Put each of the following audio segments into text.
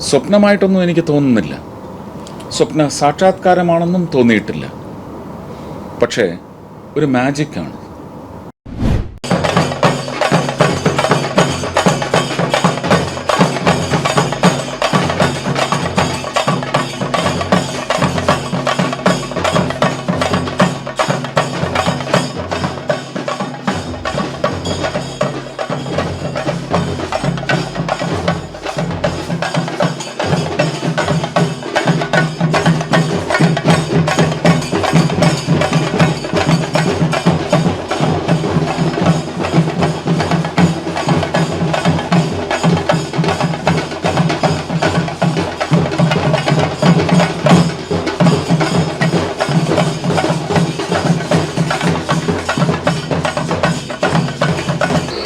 സ്വപ്നമായിട്ടൊന്നും എനിക്ക് തോന്നുന്നില്ല. സ്വപ്ന സാക്ഷാത്കാരമാണെന്നും തോന്നിയിട്ടില്ല. പക്ഷേ ഒരു മാജിക്കാണ്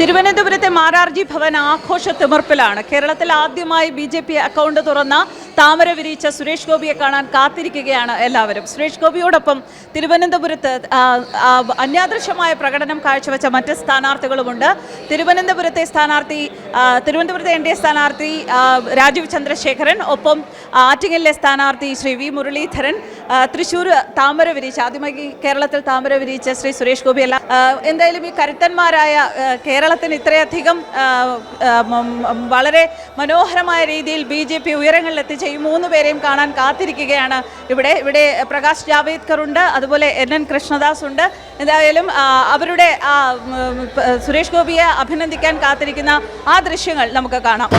തിരുവനന്തപുരത്തെ മാരാർജി ഭവൻ ആഘോഷ തിമിർപ്പിലാണ് കേരളത്തിൽ ആദ്യമായി ബി ജെ പി അക്കൗണ്ട് തുറന്ന താമര വിരിയിച്ച സുരേഷ് ഗോപിയെ കാണാൻ കാത്തിരിക്കുകയാണ് എല്ലാവരും. സുരേഷ് ഗോപിയോടൊപ്പം തിരുവനന്തപുരത്ത് അന്യാദൃശ്യമായ പ്രകടനം കാഴ്ചവെച്ച മറ്റ് സ്ഥാനാർത്ഥികളുമുണ്ട്. തിരുവനന്തപുരത്തെ സ്ഥാനാർത്ഥി തിരുവനന്തപുരത്തെ എൻ ഡി എ സ്ഥാനാർത്ഥി രാജീവ് ചന്ദ്രശേഖരൻ ഒപ്പം ആറ്റിങ്ങലിലെ സ്ഥാനാർത്ഥി ശ്രീ വി മുരളീധരൻ തൃശ്ശൂർ താമര വിരിയിച്ച ആദ്യമായി കേരളത്തിൽ താമര വിരിയിച്ച ശ്രീ സുരേഷ് ഗോപി അല്ല. എന്തായാലും ഈ കരുത്തന്മാരായ കേരളത്തിന് ഇത്രയധികം വളരെ മനോഹരമായ രീതിയിൽ ബി ജെ പി ഉയരങ്ങളിൽ എത്തിച്ച ഈ മൂന്ന് പേരെയും കാണാൻ കാത്തിരിക്കുകയാണ്. ഇവിടെ ഇവിടെ പ്രകാശ് ജാവേദ്കർ ഉണ്ട് അതുപോലെ എൻ എൻ കൃഷ്ണദാസ് ഉണ്ട്. എന്തായാലും അവരുടെ സുരേഷ് ഗോപിയെ അഭിനന്ദിക്കാൻ കാത്തിരിക്കുന്ന ആ ദൃശ്യങ്ങൾ നമുക്ക് കാണാം.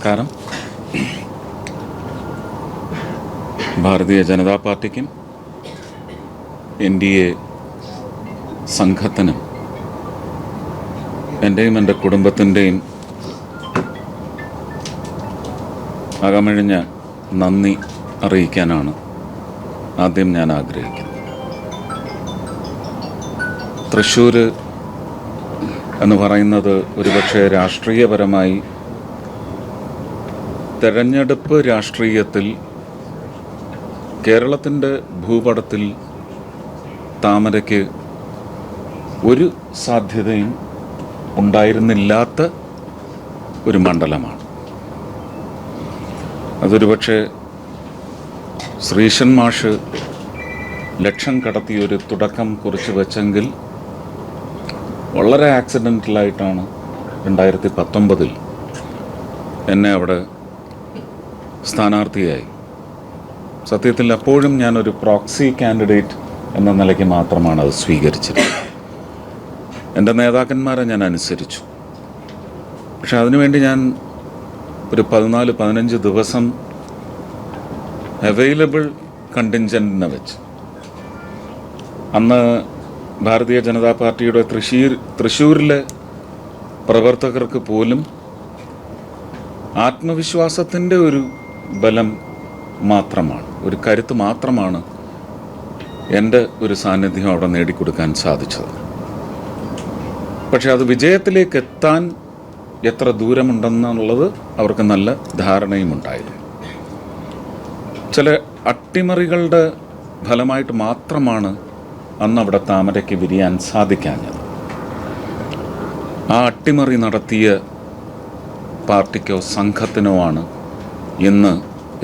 നമസ്കാരം. ഭാരതീയ ജനതാ പാർട്ടിക്കും എൻ ഡി എ സംഘത്തിനും എന്റെയും എന്റെ കുടുംബത്തിന്റെയും അകമഴിഞ്ഞ നന്ദി അറിയിക്കാനാണ് ആദ്യം ഞാൻ ആഗ്രഹിക്കുന്നത്. തൃശ്ശൂർ എന്ന് പറയുന്നത് ഒരുപക്ഷെ രാഷ്ട്രീയപരമായി തെരഞ്ഞെടുപ്പ് രാഷ്ട്രീയത്തിൽ കേരളത്തിന്റെ ഭൂപടത്തിൽ താമരയ്ക്ക് ഒരു സാധ്യതയും ഉണ്ടായിരുന്നില്ലാത്ത ഒരു മണ്ഡലമാണ്. അതൊരു പക്ഷേ ശ്രീശൻ മാഷ് ലക്ഷം കടത്തി ഒരു തുടക്കം കുറിച്ച് വെച്ചെങ്കിൽ വളരെ ആക്സിഡന്റലായിട്ടാണ് രണ്ടായിരത്തി പത്തൊമ്പതിൽ എന്നെ അവിടെ സ്ഥാനാർത്ഥിയായി. സത്യത്തിൽ അപ്പോഴും ഞാനൊരു പ്രോക്സി കാൻഡിഡേറ്റ് എന്ന നിലയ്ക്ക് മാത്രമാണ് അത് സ്വീകരിച്ചത് എന്റെ നേതാക്കന്മാരെ ഞാൻ അനുസരിച്ചു. പക്ഷെ അതിനുവേണ്ടി ഞാൻ ഒരു പതിനാല് പതിനഞ്ച് ദിവസം അവൈലബിൾ കണ്ടിൻജന്റിനെ വെച്ച്. അന്ന് ഭാരതീയ ജനതാ പാർട്ടിയുടെ തൃശ്ശൂർ തൃശ്ശൂരിലെ പ്രവർത്തകർക്ക് പോലും ആത്മവിശ്വാസത്തിന്റെ ഒരു ബലം മാത്രമാണ്. ഒരു കരുത്ത് മാത്രമാണ് എന്റെ ഒരു സാന്നിധ്യം അവിടെ നേടിക്കൊടുക്കാൻ സാധിച്ചത്. പക്ഷെ അത് വിജയത്തിലേക്ക് എത്താൻ എത്ര ദൂരമുണ്ടെന്നുള്ളത് അവർക്ക് നല്ല ധാരണയും ഉണ്ടായിരുന്നു ചില അട്ടിമറികളുടെ ഫലമായിട്ട് മാത്രമാണ് അന്ന് അവിടെ താമരയ്ക്ക് വിരിയാൻ സാധിക്കാഞ്ഞത്. ആ അട്ടിമറി നടത്തിയ പാർട്ടിക്കോ സംഘത്തിനോ ആണ് ഇന്ന്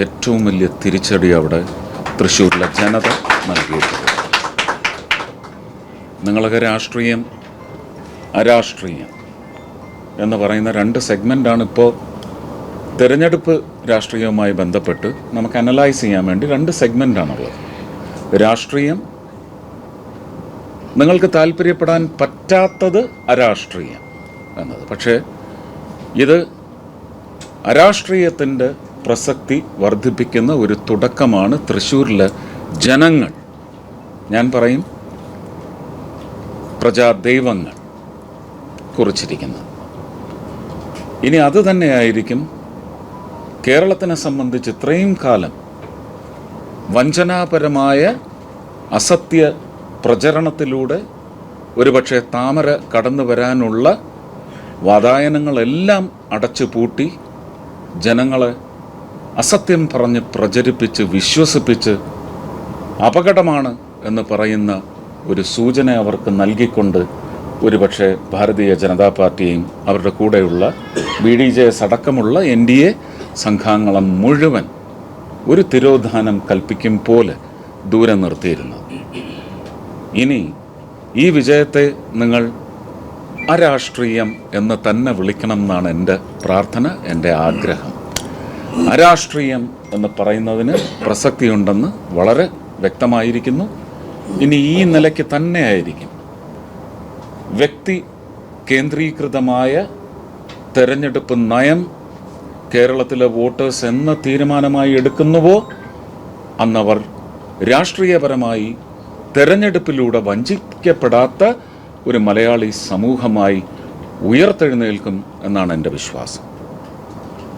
ഏറ്റവും വലിയ തിരിച്ചടി അവിടെ തൃശ്ശൂരിലെ ജനത നൽകിയിട്ടുണ്ട്. നിങ്ങളൊക്കെ രാഷ്ട്രീയം അരാഷ്ട്രീയം എന്ന് പറയുന്ന രണ്ട് സെഗ്മെന്റാണ് ഇപ്പോൾ തിരഞ്ഞെടുപ്പ് രാഷ്ട്രീയവുമായി ബന്ധപ്പെട്ട് നമുക്ക് അനലൈസ് ചെയ്യാൻ വേണ്ടി രണ്ട് സെഗ്മെന്റാണുള്ളത് രാഷ്ട്രീയം നിങ്ങൾക്ക് താല്പര്യപ്പെടാൻ പറ്റാത്തത് അരാഷ്ട്രീയം എന്നത്. പക്ഷേ ഇത് അരാഷ്ട്രീയത്തിന്റെ പ്രസക്തി വർദ്ധിപ്പിക്കുന്ന ഒരു തുടക്കമാണ് തൃശ്ശൂരിലെ ജനങ്ങൾ. ഞാൻ പറയും പ്രജാദൈവങ്ങൾ കുറിച്ചിരിക്കുന്നത്. ഇനി അത് തന്നെയായിരിക്കും കേരളത്തിനെ സംബന്ധിച്ച് ഇത്രയും കാലം വഞ്ചനാപരമായ അസത്യ പ്രചരണത്തിലൂടെ ഒരുപക്ഷെ താമര കടന്നു വരാനുള്ള വാതായനങ്ങളെല്ലാം അടച്ചു പൂട്ടി ജനങ്ങളെ അസത്യം പറഞ്ഞ് പ്രചരിപ്പിച്ച് വിശ്വസിപ്പിച്ച് അപകടമാണ് എന്ന് പറയുന്ന ഒരു സൂചന അവർക്ക് നൽകിക്കൊണ്ട് ഒരുപക്ഷെ ഭാരതീയ ജനതാ പാർട്ടിയെയും അവരുടെ കൂടെയുള്ള ബി ഡി ജെ എസ് അടക്കമുള്ള എൻ ഡി എ സംഘാംഗളം മുഴുവൻ ഒരു തിരോധാനം കൽപ്പിക്കും പോലെ ദൂരെ നിർത്തിയിരുന്നത് ഇനി ഈ വിജയത്തെ നിങ്ങൾ അരാഷ്ട്രീയം എന്ന് തന്നെ വിളിക്കണം എന്നാണ് എന്റെ പ്രാർത്ഥന എന്റെ ആഗ്രഹം. അരാഷ്ട്രീയം എന്ന് പറയുന്നതിന് പ്രസക്തിയുണ്ടെന്ന് വളരെ വ്യക്തമായിരിക്കുന്നു. ഇനി ഈ നിലയ്ക്ക് തന്നെ ആയിരിക്കും. വ്യക്തി കേന്ദ്രീകൃതമായ തെരഞ്ഞെടുപ്പ് നയം കേരളത്തിലെ വോട്ടേഴ്സ് എന്ന തീരുമാനമായി എടുക്കുന്നുവോ? അന്നവർ രാഷ്ട്രീയപരമായി തെരഞ്ഞെടുപ്പിലൂടെ വഞ്ചിക്കപ്പെടാത്ത ഒരു മലയാളി സമൂഹമായി ഉയർത്തെഴുന്നേൽക്കും എന്നാണ് എന്റെ വിശ്വാസം.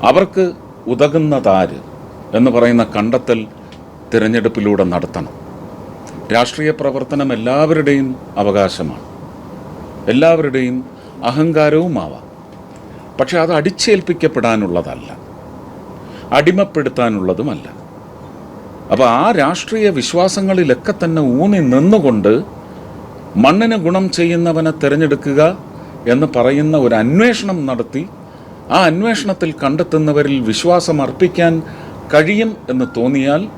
അവർക്ക് ഉതകുന്നതാര് എന്ന് പറയുന്ന കണ്ടെത്തൽ തിരഞ്ഞെടുപ്പിലൂടെ നടത്തണം. രാഷ്ട്രീയ പ്രവർത്തനം എല്ലാവരുടെയും അവകാശമാണ്. എല്ലാവരുടെയും അഹങ്കാരവുമാവാം. പക്ഷെ അത് അടിച്ചേൽപ്പിക്കപ്പെടാനുള്ളതല്ല. അടിമപ്പെടുത്താനുള്ളതുമല്ല. അപ്പോൾ ആ രാഷ്ട്രീയ വിശ്വാസങ്ങളിലൊക്കെ തന്നെ ഊന്നി നിന്നുകൊണ്ട് മണ്ണിന് ഗുണം ചെയ്യുന്നവനെ തിരഞ്ഞെടുക്കുക എന്ന് പറയുന്ന ഒരു അന്വേഷണം നടത്തി ആ അന്വേഷണത്തിൽ കണ്ടെത്തുന്നവരിൽ വിശ്വാസം അർപ്പിക്കാൻ കഴിയും എന്ന് തോന്നിയാൽ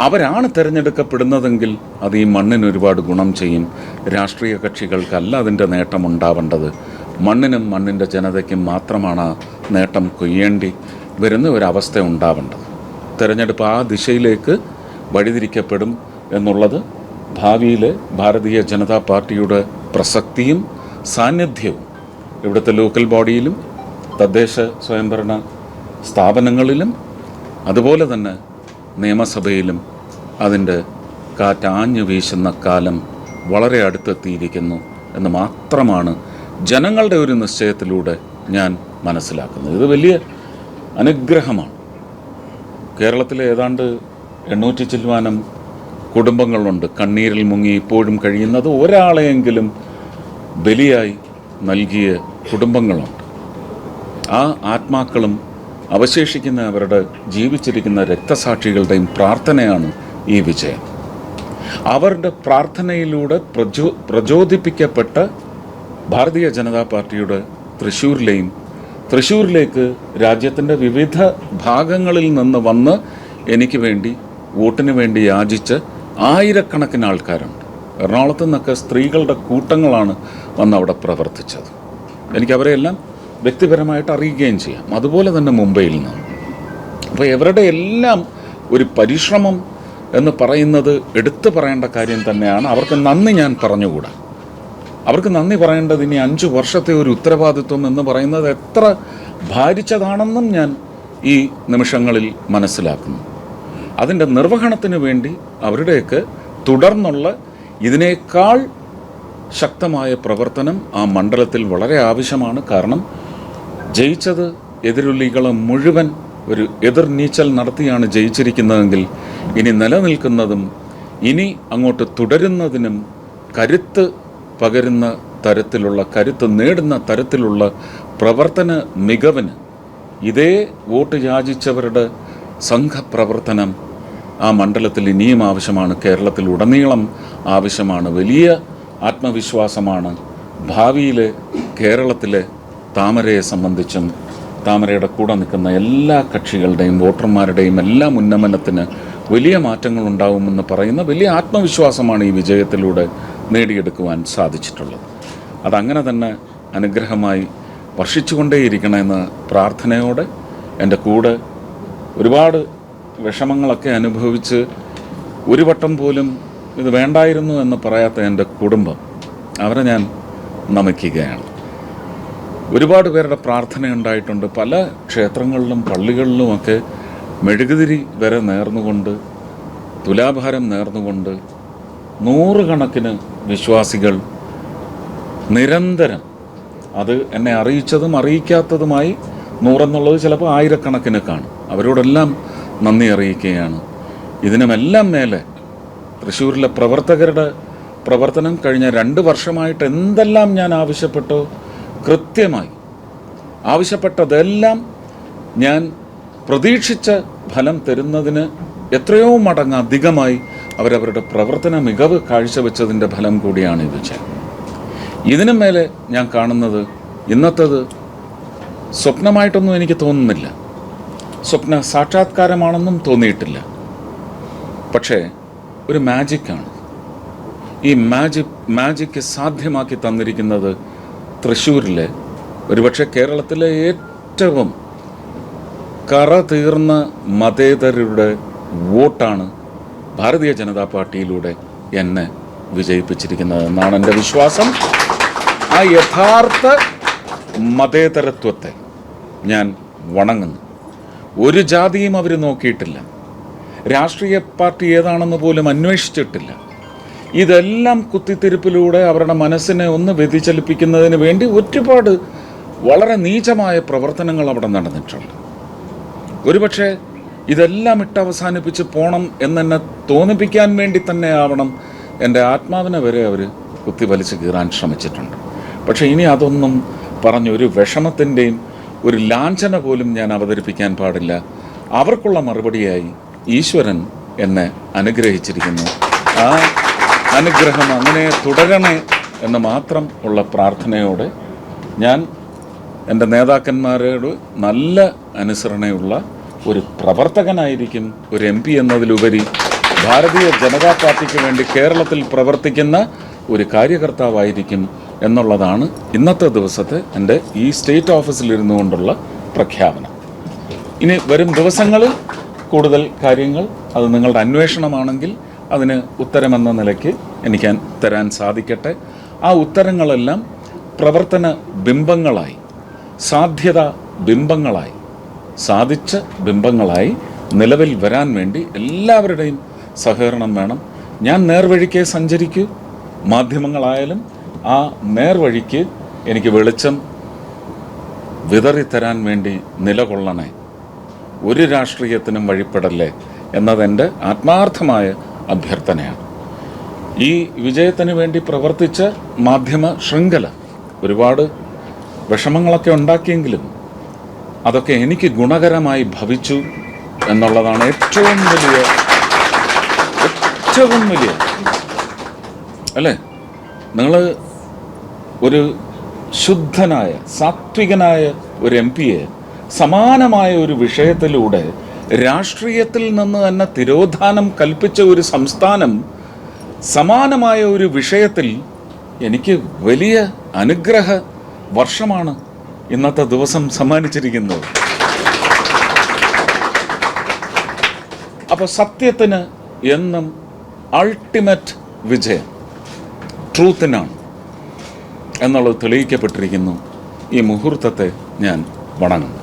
അവരാണ് തിരഞ്ഞെടുക്കപ്പെടുന്നതെങ്കിൽ അത് ഈ മണ്ണിന് ഒരുപാട് ഗുണം ചെയ്യും. രാഷ്ട്രീയ കക്ഷികൾക്കല്ല അതിന്റെ നേട്ടം ഉണ്ടാവേണ്ടത്. മണ്ണിനും മണ്ണിന്റെ ജനതയ്ക്കും മാത്രമാണ് നേട്ടം കൊയ്യേണ്ടി വരുന്ന ഒരവസ്ഥ ഉണ്ടാവേണ്ടത്. തിരഞ്ഞെടുപ്പ് ആ ദിശയിലേക്ക് വഴിതിരിക്കപ്പെടും എന്നുള്ളത് ഭാവിയിലെ ഭാരതീയ ജനതാ പാർട്ടിയുടെ പ്രസക്തിയും സാന്നിധ്യവും ഇവിടുത്തെ ലോക്കൽ ബോഡിയിലും തദ്ദേശ സ്വയംഭരണ സ്ഥാപനങ്ങളിലും അതുപോലെ തന്നെ നിയമസഭയിലും അതിന്റെ കാറ്റാഞ്ഞു വീശുന്ന കാലം വളരെ അടുത്തെത്തിയിരിക്കുന്നു എന്ന് മാത്രമാണ് ജനങ്ങളുടെ ഒരു നിശ്ചയത്തിലൂടെ ഞാൻ മനസ്സിലാക്കുന്നത്. ഇത് വലിയ അനുഗ്രഹമാണ്. കേരളത്തിലെ ഏതാണ്ട് എണ്ണൂറ്റി ചില്ലുവാനം കുടുംബങ്ങളുണ്ട്. കണ്ണീരിൽ മുങ്ങി ഇപ്പോഴും കഴിയുന്നത് ഒരാളെയെങ്കിലും ബലിയായി നൽകിയ കുടുംബങ്ങളുണ്ട്. ആ ആത്മാക്കളും അവശേഷിക്കുന്ന അവരുടെ ജീവിച്ചിരിക്കുന്ന രക്തസാക്ഷികളുടെയും പ്രാർത്ഥനയാണ് ഈ വിജയം. അവരുടെ പ്രാർത്ഥനയിലൂടെ പ്രചോ പ്രചോദിപ്പിക്കപ്പെട്ട ഭാരതീയ ജനതാ പാർട്ടിയുടെ തൃശ്ശൂരിലെയും തൃശ്ശൂരിലേക്ക് രാജ്യത്തിന്റെ വിവിധ ഭാഗങ്ങളിൽ നിന്ന് വന്ന് എനിക്ക് വേണ്ടി വോട്ടിന് വേണ്ടി യാചിച്ച് ആയിരക്കണക്കിന് ആൾക്കാരുണ്ട്. എറണാകുളത്തു നിന്നൊക്കെ സ്ത്രീകളുടെ കൂട്ടങ്ങളാണ് വന്ന് അവിടെ പ്രവർത്തിച്ചത്. എനിക്ക് അവരെയെല്ലാം വ്യക്തിപരമായിട്ട് അറിയുകയും ചെയ്യാം. അതുപോലെ തന്നെ മുംബൈയിൽ നിന്ന്. അപ്പോൾ ഇവരുടെ എല്ലാം ഒരു പരിശ്രമം എന്ന് പറയുന്നത് എടുത്തു പറയേണ്ട കാര്യം തന്നെയാണ്. അവർക്ക് നന്ദി ഞാൻ പറഞ്ഞുകൂടാ. അവർക്ക് നന്ദി പറയേണ്ടത് ഇനി അഞ്ച് വർഷത്തെ ഒരു ഉത്തരവാദിത്വം എന്ന് പറയുന്നത് എത്ര ഭാരിച്ചതാണെന്നും ഞാൻ ഈ നിമിഷങ്ങളിൽ മനസ്സിലാക്കുന്നു. അതിന്റെ നിർവഹണത്തിന് വേണ്ടി അവരുടെയൊക്കെ തുടർന്നുള്ള ഇതിനേക്കാൾ ശക്തമായ പ്രവർത്തനം ആ മണ്ഡലത്തിൽ വളരെ ആവശ്യമാണ്. കാരണം ജയിച്ചത് എതിരുള്ളികളെ മുഴുവൻ ഒരു എതിർ നീച്ചൽ നടത്തിയാണ് ജയിച്ചിരിക്കുന്നതെങ്കിൽ ഇനി നിലനിൽക്കുന്നതും ഇനി അങ്ങോട്ട് തുടരുന്നതിനും കരുത്ത് പകരുന്ന തരത്തിലുള്ള കരുത്ത് നേടുന്ന തരത്തിലുള്ള പ്രവർത്തന മികവിന് ഇതേ വോട്ട് യാചിച്ചവരുടെ സംഘപ്രവർത്തനം ആ മണ്ഡലത്തിൽ ഇനിയും ആവശ്യമാണ്. കേരളത്തിൽ ഉടനീളം ആവശ്യമാണ്. വലിയ ആത്മവിശ്വാസമാണ് ഭാവിയിലെ കേരളത്തിലെ താമരയെ സംബന്ധിച്ചും താമരയുടെ കൂടെ നിൽക്കുന്ന എല്ലാ കക്ഷികളുടെയും വോട്ടർമാരുടെയും എല്ലാ ഉന്നമനത്തിന് വലിയ മാറ്റങ്ങൾ ഉണ്ടാവുമെന്ന് പറയുന്ന വലിയ ആത്മവിശ്വാസമാണ് ഈ വിജയത്തിലൂടെ നേടിയെടുക്കുവാൻ സാധിച്ചിട്ടുള്ളത്. അതങ്ങനെ തന്നെ അനുഗ്രഹമായി വർഷിച്ചുകൊണ്ടേയിരിക്കണമെന്ന പ്രാർത്ഥനയോടെ എന്റെ കൂടെ ഒരുപാട് വിഷമങ്ങളൊക്കെ അനുഭവിച്ച് ഒരു വട്ടം പോലും ഇത് വേണ്ടായിരുന്നു എന്ന് പറയാത്ത എന്റെ കുടുംബം അവരെ ഞാൻ നമിക്കുകയാണ്. ഒരുപാട് പേരുടെ പ്രാർത്ഥന ഉണ്ടായിട്ടുണ്ട്. പല ക്ഷേത്രങ്ങളിലും പള്ളികളിലുമൊക്കെ മെഴുകുതിരി വരെ നേർന്നുകൊണ്ട് തുലാഭാരം നേർന്നുകൊണ്ട് നൂറുകണക്കിന് വിശ്വാസികൾ നിരന്തരം അത് എന്നെ അറിയിച്ചതും അറിയിക്കാത്തതുമായി നൂറെന്നുള്ളത് ചിലപ്പോൾ ആയിരക്കണക്കിന് കാണും. അവരോടെല്ലാം നന്ദി അറിയിക്കുകയാണ്. ഇതിനുമെല്ലാം മേലെ തൃശ്ശൂരിലെ പ്രവർത്തകരുടെ പ്രവർത്തനം കഴിഞ്ഞ രണ്ട് വർഷമായിട്ട് എന്തെല്ലാം ഞാൻ ആവശ്യപ്പെട്ടോ കൃത്യമായി ആവശ്യപ്പെട്ടതെല്ലാം ഞാൻ പ്രതീക്ഷിച്ച ഫലം തരുന്നതിന് എത്രയോ മടങ്ങ് അധികമായി അവരവരുടെ പ്രവർത്തന മികവ് കാഴ്ചവെച്ചതിന്റെ ഫലം കൂടിയാണ് ഇത് ചെയ്യുന്നത് ഇതിനു മേലെ ഞാൻ കാണുന്നത് ഇന്നത്തത് സ്വപ്നമായിട്ടൊന്നും എനിക്ക് തോന്നുന്നില്ല. സ്വപ്ന സാക്ഷാത്കാരമാണെന്നും തോന്നിയിട്ടില്ല. പക്ഷേ ഒരു മാജിക്കാണ് ഈ മാജിക് മാജിക്ക് സാധ്യമാക്കി തന്നിരിക്കുന്നത് തൃശ്ശൂരിലെ. ഒരുപക്ഷെ കേരളത്തിലെ ഏറ്റവും കറ തീർന്ന മതേതരരുടെ വോട്ടാണ് ഭാരതീയ ജനതാ പാർട്ടിയിലൂടെ എന്നെ വിജയിപ്പിച്ചിരിക്കുന്നത് എന്നാണ് എന്റെ വിശ്വാസം. ആ യഥാർത്ഥ മതേതരത്വത്തെ ഞാൻ വണങ്ങുന്നു. ഒരു ജാതിയും അവർ നോക്കിയിട്ടില്ല. രാഷ്ട്രീയ പാർട്ടി ഏതാണെന്ന് പോലും അന്വേഷിച്ചിട്ടില്ല. ഇതെല്ലാം കുത്തിത്തിരിപ്പിലൂടെ അവരുടെ മനസ്സിനെ ഒന്ന് വ്യതിചലിപ്പിക്കുന്നതിന് വേണ്ടി ഒരുപാട് വളരെ നീചമായ പ്രവർത്തനങ്ങൾ അവിടെ നടന്നിട്ടുണ്ട്. ഒരുപക്ഷെ ഇതെല്ലാം ഇട്ട് അവസാനിപ്പിച്ച് പോണം എന്നെന്നെ തോന്നിപ്പിക്കാൻ വേണ്ടി തന്നെ ആവണം എന്റെ ആത്മാവിനെ വരെ അവർ കുത്തിവലിച്ച് കീറാൻ ശ്രമിച്ചിട്ടുണ്ട്. പക്ഷേ ഇനി അതൊന്നും പറഞ്ഞ് ഒരു വിഷമത്തിന്റെയും ഒരു ലാഞ്ചന പോലും ഞാൻ അവതരിപ്പിക്കാൻ പാടില്ല. അവർക്കുള്ള മറുപടിയായി ഈശ്വരൻ എന്നെ അനുഗ്രഹിച്ചിരിക്കുന്നു. ആ അനുഗ്രഹം അങ്ങനെ തുടരണേ എന്ന് മാത്രം ഉള്ള പ്രാർത്ഥനയോടെ ഞാൻ എന്റെ നേതാക്കന്മാരോട് നല്ല അനുസരണയുള്ള ഒരു പ്രവർത്തകനായിരിക്കും ഒരു എം പി എന്നതിലുപരി ഭാരതീയ ജനതാ പാർട്ടിക്ക് വേണ്ടി കേരളത്തിൽ പ്രവർത്തിക്കുന്ന ഒരു കാര്യകർത്താവായിരിക്കും എന്നുള്ളതാണ് ഇന്നത്തെ ദിവസത്തെ എന്റെ ഈ സ്റ്റേറ്റ് ഓഫീസിലിരുന്നു കൊണ്ടുള്ള പ്രഖ്യാപനം. ഇനി വരും ദിവസങ്ങളിൽ കൂടുതൽ കാര്യങ്ങൾ അത് നിങ്ങളുടെ അന്വേഷണമാണെങ്കിൽ അതിന് ഉത്തരമെന്ന നിലയ്ക്ക് എനിക്ക് തരാൻ സാധിക്കട്ടെ. ആ ഉത്തരങ്ങളെല്ലാം പ്രവർത്തന ബിംബങ്ങളായി സാധ്യത ബിംബങ്ങളായി സാധിച്ച ബിംബങ്ങളായി നിലവിൽ വരാൻ വേണ്ടി എല്ലാവരുടെയും സഹകരണം വേണം. ഞാൻ നേർവഴിക്ക് സഞ്ചരിക്കൂ. മാധ്യമങ്ങളായാലും ആ നേർവഴിക്ക് എനിക്ക് വെളിച്ചം വിതറിത്തരാൻ വേണ്ടി നിലകൊള്ളണേ. ഒരു രാഷ്ട്രീയത്തിനും വഴിപ്പെടല്ലേ എന്നതെന്റെ ആത്മാർത്ഥമായ അഭ്യർത്ഥനയാണ്. ഈ വിജയത്തിന് വേണ്ടി പ്രവർത്തിച്ച മാധ്യമ ശൃംഖല ഒരുപാട് വിഷമങ്ങളൊക്കെ ഉണ്ടാക്കിയെങ്കിലും അതൊക്കെ എനിക്ക് ഗുണകരമായി ഭവിച്ചു എന്നുള്ളതാണ് ഏറ്റവും വലിയ ഏറ്റവും വലിയ. അല്ലേ? നിങ്ങൾ ഒരു ശുദ്ധനായ സാത്വികനായ ഒരു എം പിയെ സമാനമായ ഒരു വിഷയത്തിലൂടെ രാഷ്ട്രീയത്തിൽ നിന്ന് തന്നെ തിരോധാനം കൽപ്പിച്ച ഒരു സംസ്ഥാനം സമാനമായ ഒരു വിഷയത്തിൽ എനിക്ക് വലിയ അനുഗ്രഹ വർഷമാണ് ഇന്നത്തെ ദിവസം സമ്മാനിച്ചിരിക്കുന്നത്. അപ്പോൾ സത്യത്തിന് എന്നും അൾട്ടിമേറ്റ് വിജയം ട്രൂത്തിനാണ് എന്നുള്ളത് തെളിയിക്കപ്പെട്ടിരിക്കുന്നു. ഈ മുഹൂർത്തത്തെ ഞാൻ വണങ്ങുന്നു.